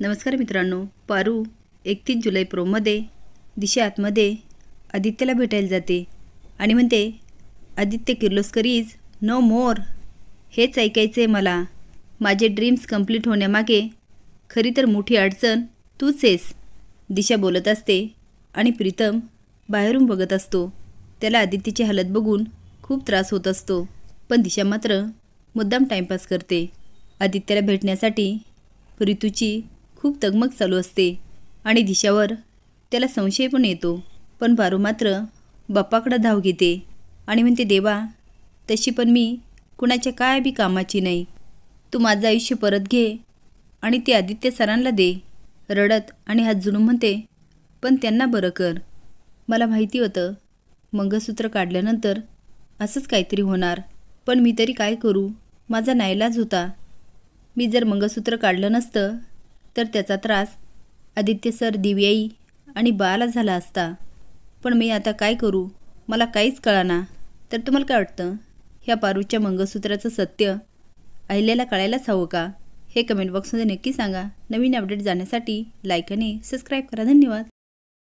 नमस्कार मित्रांनो पारू एकतीस जुलै प्रोमध्ये दिशा आतमध्ये आदित्यला भेटायला जाते आणि म्हणते Aditya Kirloskar is no more हेच ऐकायचं आहे मला. माझे ड्रीम्स कंप्लीट होण्यामागे खरी तर मोठी अडचण तूच आहेस दिशा बोलत असते आणि प्रीतम बाहेरून बघत असतो. त्याला आदित्यची हालत बघून खूप त्रास होत असतो. पण दिशा मात्र मुद्दाम टाईमपास करते. आदित्यला भेटण्यासाठी ऋतूची खूप तगमग चालू असते. आणि दिशावर त्याला संशय पण येतो. पण पारू मात्र बाप्पाकडं धाव घेते. आणि म्हणते देवा तशी पण मी कुणाच्या काय बी कामाची नाही. तू माझं आयुष्य परत घे आणि ते आदित्य सरांना दे रडत आणि हात जुळून म्हणते पण त्यांना बरं कर. मला माहिती होतं. मंगळसूत्र काढल्यानंतर असंच काहीतरी होणार. पण मी तरी काय करू? माझा नाईलाज होता. मी जर मंगळसूत्र काढलं नसतं तर त्याचा त्रास आदित्य सर दिव्याई आणि बाळाला झाला असता. पण मी आता काय करू? मला काहीच कळाना. तर तुम्हाला काय वाटतं? ह्या पारूच्या मंगळसूत्राचं सत्य अहिल्याला कळायलाच हवं का? हे कमेंट बॉक्समध्ये नक्की सांगा. नवीन अपडेट जाण्यासाठी लाईक आणि सबस्क्राईब करा. धन्यवाद.